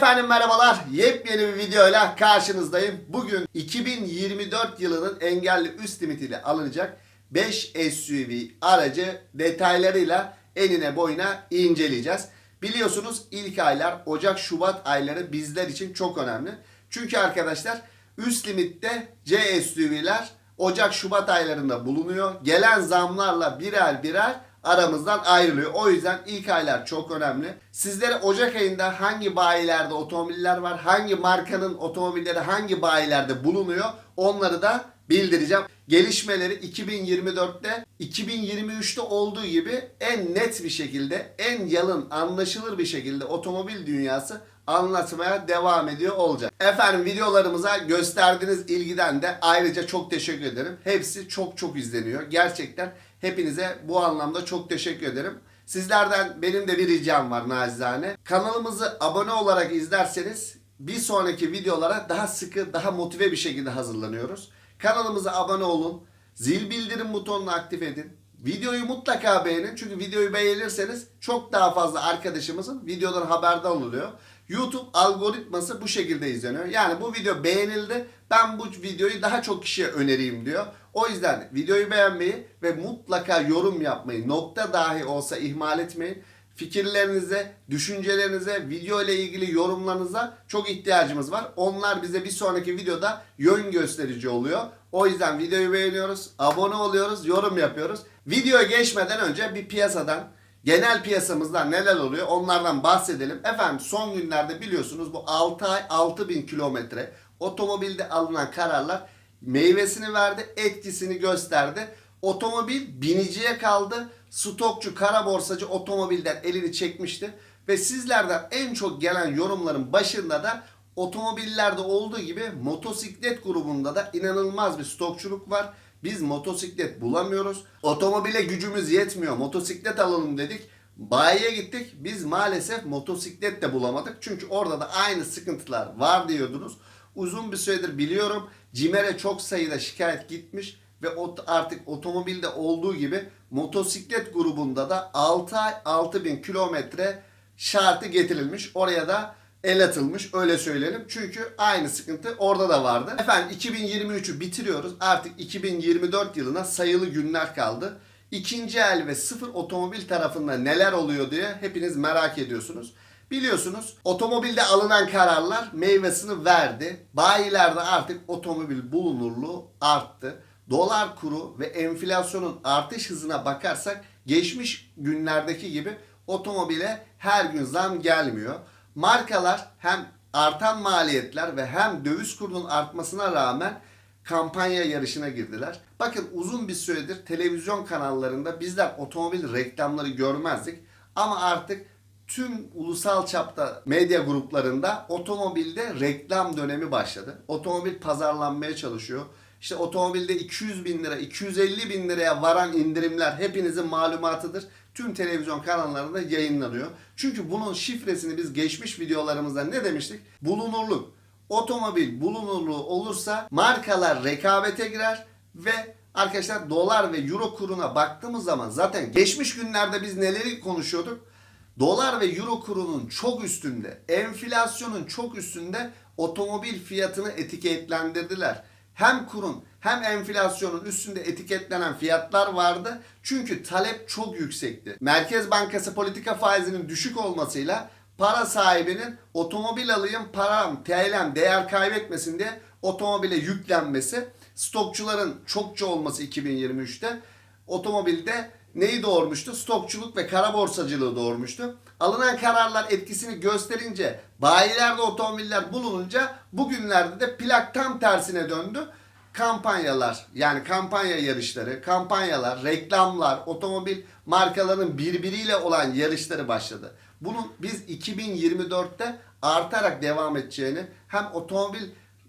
Efendim merhabalar. Yepyeni bir videoyla karşınızdayım. Bugün 2024 yılının engelli üst limitiyle alınacak 5 SUV aracı detaylarıyla enine boyuna inceleyeceğiz. Biliyorsunuz ilk aylar Ocak Şubat ayları bizler için çok önemli. Çünkü arkadaşlar üst limitte C SUV'ler Ocak Şubat aylarında bulunuyor. Gelen zamlarla birer birer aramızdan ayrılıyor. O yüzden ilk aylar çok önemli. Sizlere Ocak ayında hangi bayilerde otomobiller var, hangi markanın otomobilleri hangi bayilerde bulunuyor onları da bildireceğim. Gelişmeleri 2024'te 2023'te olduğu gibi en net bir şekilde, en yalın, anlaşılır bir şekilde otomobil dünyası anlatmaya devam ediyor olacak. Efendim videolarımıza gösterdiğiniz ilgiden de ayrıca çok teşekkür ederim. Hepsi çok çok izleniyor. Gerçekten hepinize bu anlamda çok teşekkür ederim. Sizlerden benim de bir ricam var nacizane. Kanalımızı abone olarak izlerseniz bir sonraki videolara daha sıkı, daha motive bir şekilde hazırlanıyoruz. Kanalımıza abone olun. Zil bildirim butonunu aktif edin. Videoyu mutlaka beğenin. Çünkü videoyu beğenirseniz çok daha fazla arkadaşımızın videodan haberdar oluyor. YouTube algoritması bu şekilde izleniyor. Yani bu video beğenildi. Ben bu videoyu daha çok kişiye önereyim diyor. O yüzden videoyu beğenmeyi ve mutlaka yorum yapmayı nokta dahi olsa ihmal etmeyin. Fikirlerinize, düşüncelerinize, video ile ilgili yorumlarınıza çok ihtiyacımız var. Onlar bize bir sonraki videoda yön gösterici oluyor. O yüzden videoyu beğeniyoruz, abone oluyoruz, yorum yapıyoruz. Videoya geçmeden önce bir piyasadan, genel piyasamızda neler oluyor onlardan bahsedelim. Efendim son günlerde biliyorsunuz bu 6 ay 6000 kilometre otomobilde alınan kararlar meyvesini verdi, etkisini gösterdi. Otomobil biniciye kaldı. Stokçu, kara borsacı otomobilden elini çekmişti. Ve sizlerden en çok gelen yorumların başında da otomobillerde olduğu gibi motosiklet grubunda da inanılmaz bir stokçuluk var. Biz motosiklet bulamıyoruz. Otomobile gücümüz yetmiyor. Motosiklet alalım dedik. Bayiye gittik. Biz maalesef motosiklet de bulamadık. Çünkü orada da aynı sıkıntılar var diyordunuz. Uzun bir süredir biliyorum. Cimer'e çok sayıda şikayet gitmiş ve artık otomobilde olduğu gibi motosiklet grubunda da 6 ay 6000 kilometre şartı getirilmiş. Oraya da el atılmış öyle söyleyelim. Çünkü aynı sıkıntı orada da vardı. Efendim 2023'ü bitiriyoruz. Artık 2024 yılına sayılı günler kaldı. İkinci el ve sıfır otomobil tarafında neler oluyor diye hepiniz merak ediyorsunuz. Biliyorsunuz otomobilde alınan kararlar meyvesini verdi. Bayilerde artık otomobil bulunurluğu arttı. Dolar kuru ve enflasyonun artış hızına bakarsak geçmiş günlerdeki gibi otomobile her gün zam gelmiyor. Markalar hem artan maliyetler ve hem döviz kurunun artmasına rağmen kampanya yarışına girdiler. Bakın uzun bir süredir televizyon kanallarında bizler otomobil reklamları görmezdik. Ama artık tüm ulusal çapta medya gruplarında otomobilde reklam dönemi başladı. Otomobil pazarlanmaya çalışıyor. İşte otomobilde 200 bin lira, 250 bin liraya varan indirimler hepinizin malumatıdır. Tüm televizyon kanallarında yayınlanıyor. Çünkü bunun şifresini biz geçmiş videolarımızda ne demiştik? Bulunurluk. Otomobil bulunurluğu olursa markalar rekabete girer ve arkadaşlar dolar ve euro kuruna baktığımız zaman zaten geçmiş günlerde biz neleri konuşuyorduk? Dolar ve euro kurunun çok üstünde, enflasyonun çok üstünde otomobil fiyatını etiketlendirdiler. Hem kurun hem enflasyonun üstünde etiketlenen fiyatlar vardı. Çünkü talep çok yüksekti. Merkez Bankası politika faizinin düşük olmasıyla para sahibinin otomobil alayım param, TL'm değer kaybetmesin diye otomobile yüklenmesi, stokçuların çokça olması 2023'te otomobilde neyi doğurmuştu? Stokçuluk ve kara borsacılığı doğurmuştu. Alınan kararlar etkisini gösterince, bayilerde otomobiller bulununca bugünlerde de plak tam tersine döndü. Kampanyalar yani kampanya yarışları, kampanyalar, reklamlar, otomobil markaların birbiriyle olan yarışları başladı. Bunun biz 2024'te artarak devam edeceğini hem otomobil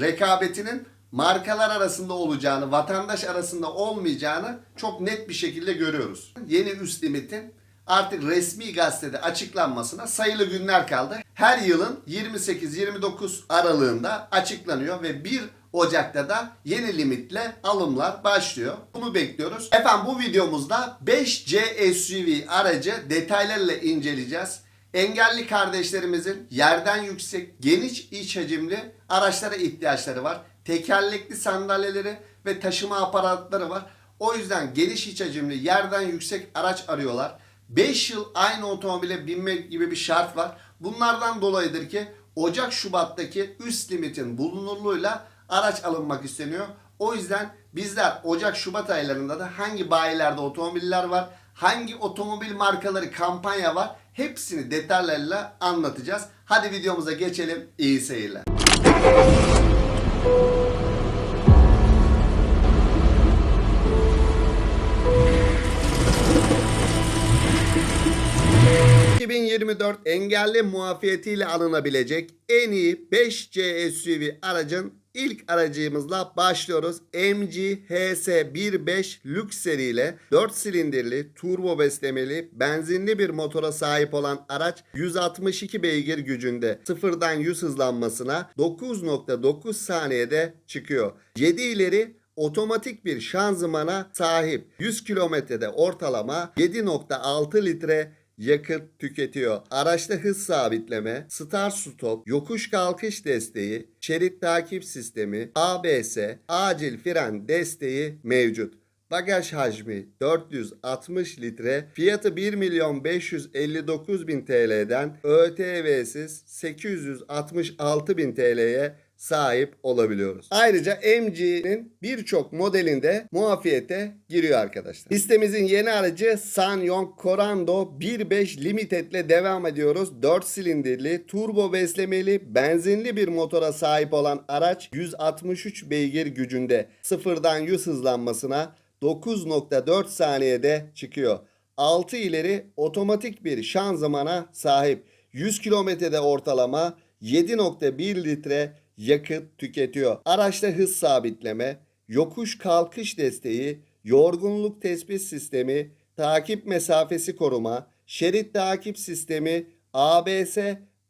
rekabetinin markalar arasında olacağını, vatandaş arasında olmayacağını çok net bir şekilde görüyoruz. Yeni üst limitin artık resmi gazetede açıklanmasına sayılı günler kaldı. Her yılın 28-29 aralığında açıklanıyor ve 1 Ocak'ta da yeni limitle alımlar başlıyor. Bunu bekliyoruz. Efendim bu videomuzda 5C SUV aracı detaylarıyla inceleyeceğiz. Engelli kardeşlerimizin yerden yüksek, geniş iç hacimli araçlara ihtiyaçları var. Tekerlekli sandalyeleri ve taşıma aparatları var. O yüzden geniş iç hacimli, yerden yüksek araç arıyorlar. 5 yıl aynı otomobile binmek gibi bir şart var. Bunlardan dolayıdır ki Ocak Şubat'taki üst limitin bulunurluğuyla araç alınmak isteniyor. O yüzden bizler Ocak Şubat aylarında da hangi bayilerde otomobiller var, hangi otomobil markaları kampanya var hepsini detaylarıyla anlatacağız. Hadi videomuza geçelim. İyi seyirler. ...2024 engelli muafiyetiyle alınabilecek en iyi 5C SUV aracın ilk aracımızla başlıyoruz. MG HS15 Lux seriyle 4 silindirli, turbo beslemeli, benzinli bir motora sahip olan araç 162 beygir gücünde sıfırdan 100 hızlanmasına 9.9 saniyede çıkıyor. 7 ileri otomatik bir şanzımana sahip 100 kilometrede ortalama 7.6 litre yakıt tüketiyor. Araçta hız sabitleme, start stop, yokuş kalkış desteği, şerit takip sistemi, ABS, acil fren desteği mevcut. Bagaj hacmi 460 litre, fiyatı 1 milyon 559 bin TL'den ÖTV'siz 866 bin TL'ye sahip olabiliyoruz. Ayrıca MG'nin birçok modelinde muafiyete giriyor arkadaşlar. Listemizin yeni aracı Sanyong Corando 1.5 Limited ile devam ediyoruz. 4 silindirli, turbo beslemeli, benzinli bir motora sahip olan araç 163 beygir gücünde sıfırdan 100 hızlanmasına 9.4 saniyede çıkıyor. 6 ileri otomatik bir şanzımana sahip. 100 kilometrede ortalama 7.1 litre yakıt tüketiyor. Araçta hız sabitleme, yokuş kalkış desteği, yorgunluk tespit sistemi, takip mesafesi koruma, şerit takip sistemi, ABS,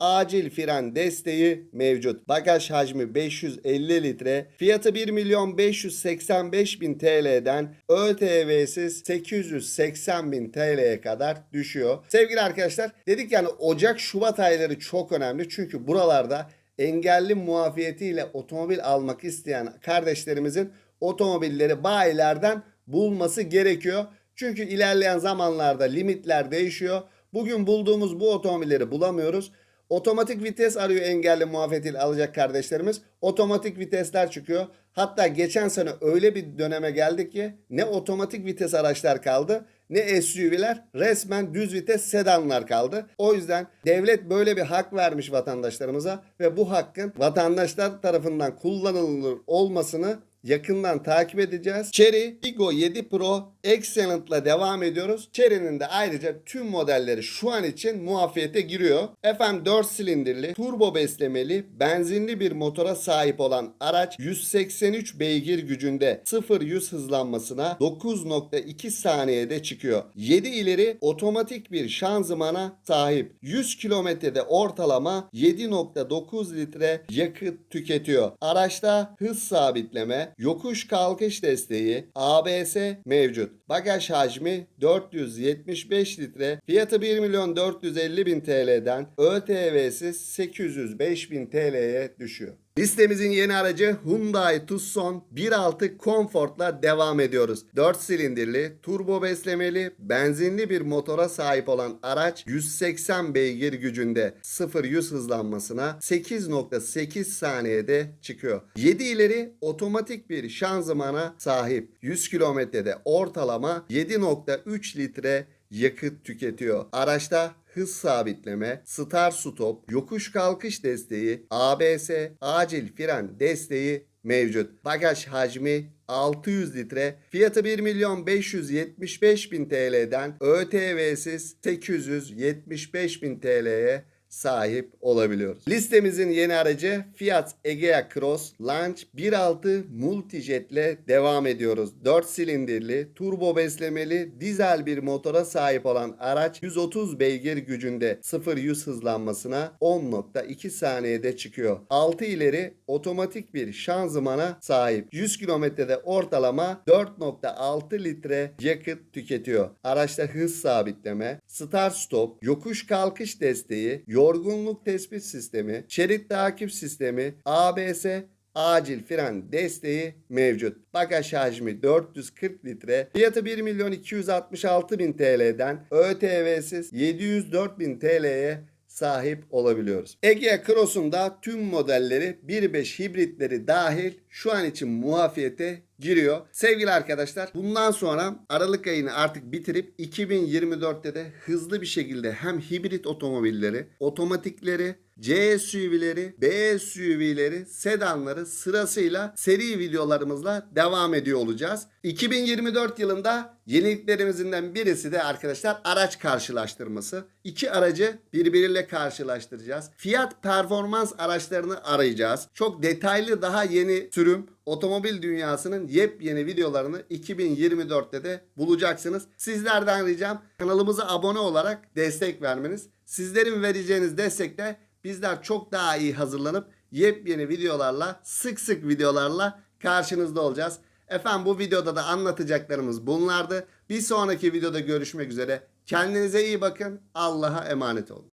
acil fren desteği mevcut. Bagaj hacmi 550 litre. Fiyatı 1 milyon 585 bin TL'den ÖTV'siz 880 bin TL'ye kadar düşüyor. Sevgili arkadaşlar dedik yani Ocak Şubat ayları çok önemli. Çünkü buralarda engelli muafiyetiyle otomobil almak isteyen kardeşlerimizin otomobilleri bayilerden bulması gerekiyor. Çünkü ilerleyen zamanlarda limitler değişiyor. Bugün bulduğumuz bu otomobilleri bulamıyoruz. Otomatik vites arıyor engelli muafiyetiyle alacak kardeşlerimiz. Otomatik vitesler çıkıyor. Hatta geçen sene öyle bir döneme geldik ki ne otomatik vites araçlar kaldı ne SUV'ler resmen düz vites sedanlar kaldı. O yüzden devlet böyle bir hak vermiş vatandaşlarımıza ve bu hakkın vatandaşlar tarafından kullanılır olmasını yakından takip edeceğiz. Cherry Tiggo 7 Pro Excellent'la devam ediyoruz. Cherry'nin de ayrıca tüm modelleri şu an için muafiyete giriyor. FM 4 silindirli, turbo beslemeli, benzinli bir motora sahip olan araç 183 beygir gücünde 0-100 hızlanmasına 9.2 saniyede çıkıyor. 7 ileri otomatik bir şanzımana sahip. 100 kilometrede ortalama 7.9 litre yakıt tüketiyor. Araçta hız sabitleme, yokuş kalkış desteği, ABS mevcut. Bagaj hacmi 475 litre. Fiyatı 1 milyon 450 bin TL'den ÖTV'siz 805 bin TL'ye düşüyor. Listemizin yeni aracı Hyundai Tucson 1.6 Comfort'la devam ediyoruz. 4 silindirli, turbo beslemeli, benzinli bir motora sahip olan araç 180 beygir gücünde 0-100 hızlanmasına 8.8 saniyede çıkıyor. 7 ileri otomatik bir şanzımana sahip. 100 kilometrede ortalama 7.3 litre yakıt tüketiyor. Araçta hız sabitleme, start stop, yokuş kalkış desteği, ABS, acil fren desteği mevcut. Bagaj hacmi 600 litre. Fiyatı 1 milyon 575 bin TL'den ÖTV'siz 875 bin TL'ye sahip olabiliyoruz. Listemizin yeni aracı Fiat Egea Cross Launch 1.6 Multijet ile devam ediyoruz. 4 silindirli, turbo beslemeli, dizel bir motora sahip olan araç 130 beygir gücünde 0-100 hızlanmasına 10.2 saniyede çıkıyor. 6 ileri otomatik bir şanzımana sahip. 100 kilometrede ortalama 4.6 litre yakıt tüketiyor. Araçta hız sabitleme, start stop, yokuş kalkış desteği, yorgunluk tespit sistemi, şerit takip sistemi, ABS, acil fren desteği mevcut. Bagaj hacmi 440 litre. Fiyatı 1 milyon 266 bin TL'den ÖTV'siz 704 bin TL'ye sahip olabiliyoruz. Egea Cross'un da tüm modelleri 1.5 hibritleri dahil şu an için muafiyete giriyor. Sevgili arkadaşlar bundan sonra Aralık ayını artık bitirip 2024'te de hızlı bir şekilde hem hibrit otomobilleri, otomatikleri, C SUV'leri, B SUV'leri, sedanları sırasıyla seri videolarımızla devam ediyor olacağız. 2024 yılında yeniliklerimizden birisi de arkadaşlar araç karşılaştırması. İki aracı birbiriyle karşılaştıracağız. Fiyat performans araçlarını arayacağız. Çok detaylı daha yeni sürüm otomobil dünyasının yepyeni videolarını 2024'te de bulacaksınız. Sizlerden ricam kanalımıza abone olarak destek vermeniz. Sizlerin vereceğiniz destekle bizler çok daha iyi hazırlanıp yepyeni videolarla, sık sık videolarla karşınızda olacağız. Efendim bu videoda da anlatacaklarımız bunlardı. Bir sonraki videoda görüşmek üzere. Kendinize iyi bakın. Allah'a emanet olun.